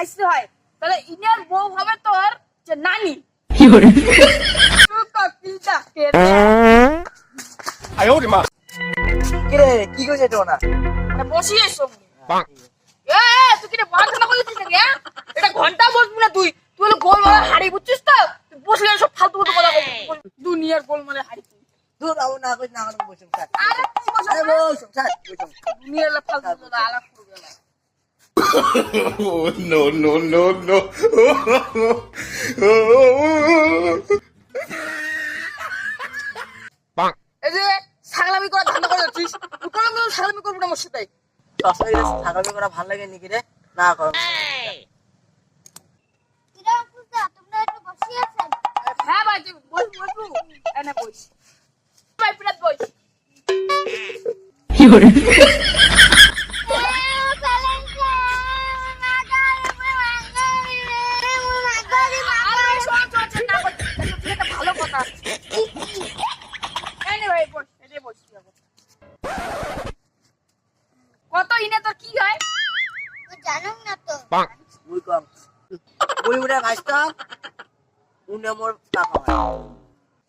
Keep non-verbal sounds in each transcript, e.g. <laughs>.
খাইতে হয়। তাহলে ইনার বউ হবে তোর যে নানি। দুনিয়ার গোল মারা দূর আও না কই না বসে থাক। আরে বসে বসে থাক। দুনিয়ার ফালতু কথা আলাপ করবে না। <laughs> no no no no! এই যে ছাগলামি করা ধান্দা করে যাচ্ছিস কোনো কোনো ছাগলামি করবি না আমার সাথে? সবসময় করা ভালো লাগে নাকি রে? না করো। কিরম পূজা তোমরা একটু বসে আছেন? হ্যাঁ ভাই বস বসবু এনে বস। ভাই পিরাত বস। 有 মুই কম উড়ে ভাসতাম উনে মোর টাকা হয়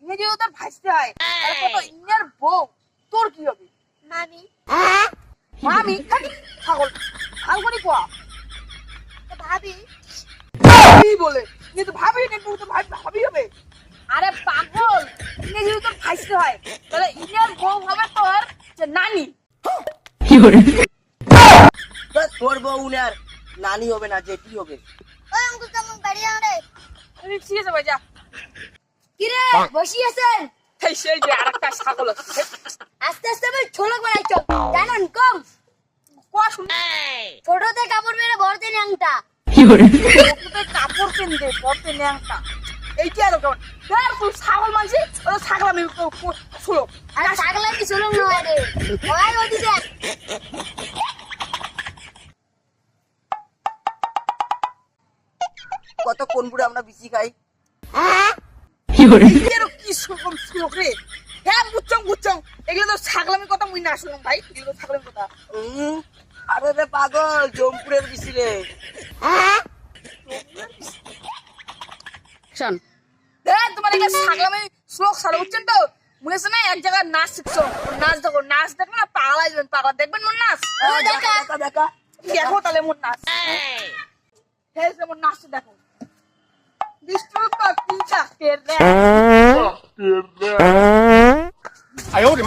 ইনে যদি তোর ভাসতে হয় তাহলে কত ইনের বউ তোর কি হবে মামি মামি থাকি ছাগল ছাগল কোয়া তো ভাবি কি বলে ইনে তো ভাবি না তো ভাবি ভাবি হবে আরে পাগল ইনে যদি তোর ভাসতে হয় তাহলে ইনের বউ হবে তোর যে নানি 有人，বাস তোর বউ উনে আর নানি হবে না জেঠি হবে। ওই আঙ্কুল কেমন বাড়ি আরে আরে ঠিক আছে ভাই যা। কিরে বসে আছেন এই সেই যে আরেকটা ছাগল আস্তে আস্তে আমি ছোলক বানাইছো। জানেন কম। ছোটতে কাপড় মেরে বড়তে ন্যাংটা। 有人，তোদের কাপড় কিনতে পড়তে ন্যাংটা। এইটা আর কেমন দেখ তুই ছাগল মানছি ওই ছাগল আমি শুলো আর ছাগলা কি ছোলক নয় রে। ওই ওদি কত কোন বুড়ে আমরা বিচি খাই，কি সুরকম সুরক রে? হ্যাঁ বুঝছং বুঝছং এগুলো তো ছাগলামি কথা মুই না শুনুন ভাই। এগুলো ছাগলামি কথা। আরে রে পাগল জমপুরের বেশি রে। শোন। দেখ তোমার এখানে ছাগলামি শ্লোক সারা বুঝছেন তো? মনে হচ্ছে না এক জায়গায় নাচ শিখছো? নাচ দেখো নাচ দেখো না পাগলা যাবেন পাগলা। দেখবেন মোর নাচ? দেখা দেখা। দেখা দেখো তাহলে মোর নাচ। হ্যাঁ মোর নাচটা দেখো। Visto papita perra. Perra. Ai, olha,